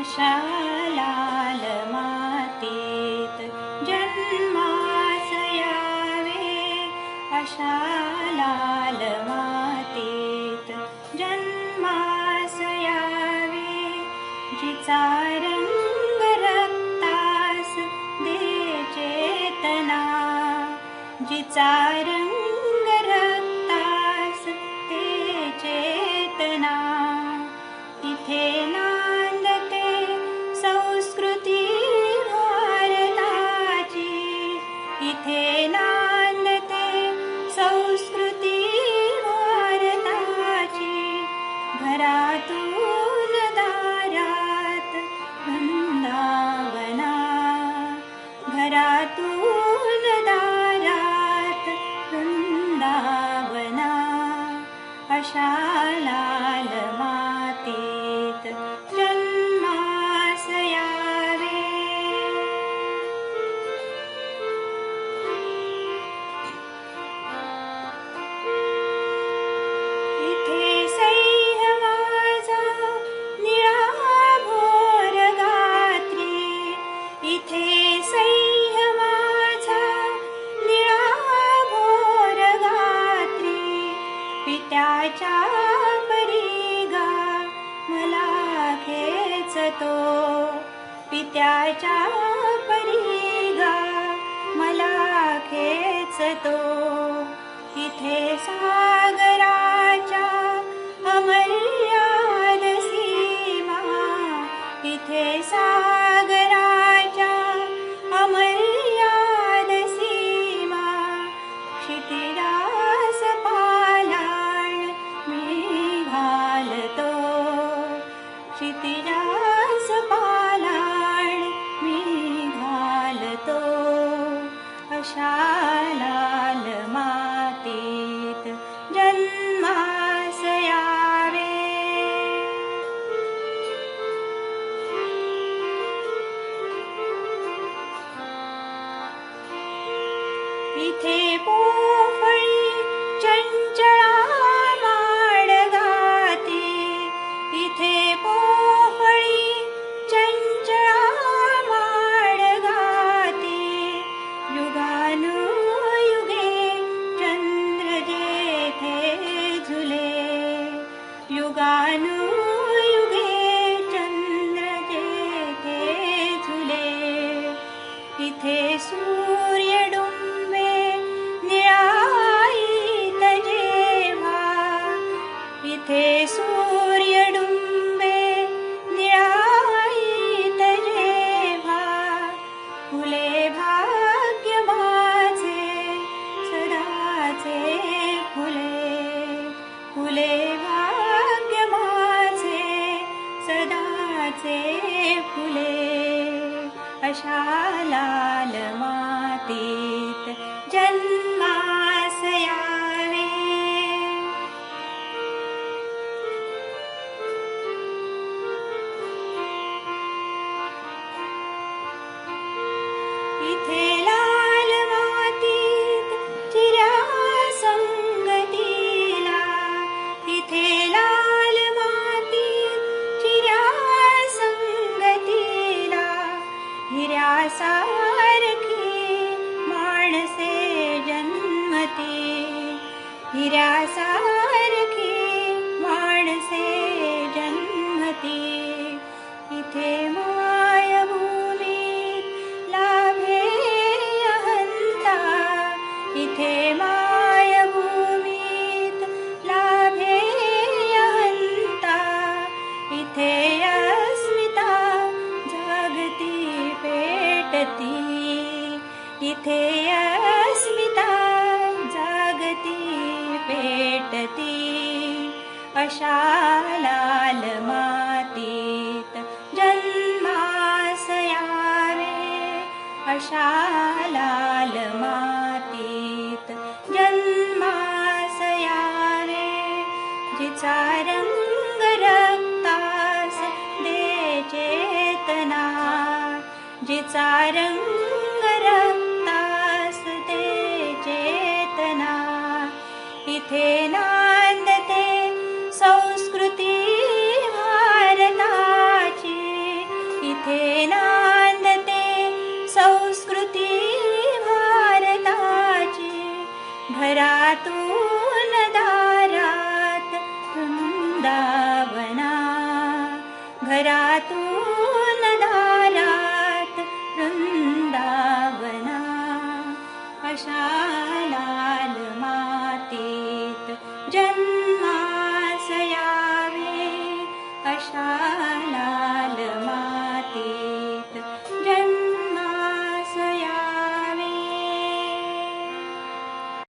अशालाल मातीत जन्मास यावे अशालाल मातीत जन्मास यावे जिचा रंग रक्तास दे चेतना जिचा दारात वृंदावना घरातून दारात वृंदावना अशालाल पित्याच्या परीगा मला खेचतो. पित्याच्या परीगा मला खेचतो. इथे सागराच्या अमर्याद क्षितिरास पालाण मी घालतो अशालाल यावे इथे पोफळी युगानुयुगे चंद्र जेथे झुले इथे सूर्य डुंबे निळाईत जेव्हा इथे सूर्य डुंबे निळाईत जेव्हा फुले फुले अशालाल मातीत जन्मास माणसे जन्मती। हिऱ्यासारखी अस्मिता जागती पेटती अशालाल मातीत जन्मास यावे अशालाल मातीत जन्मास यावे जिचा रंग रक्तास दे चेतना जिचा इथे नांदते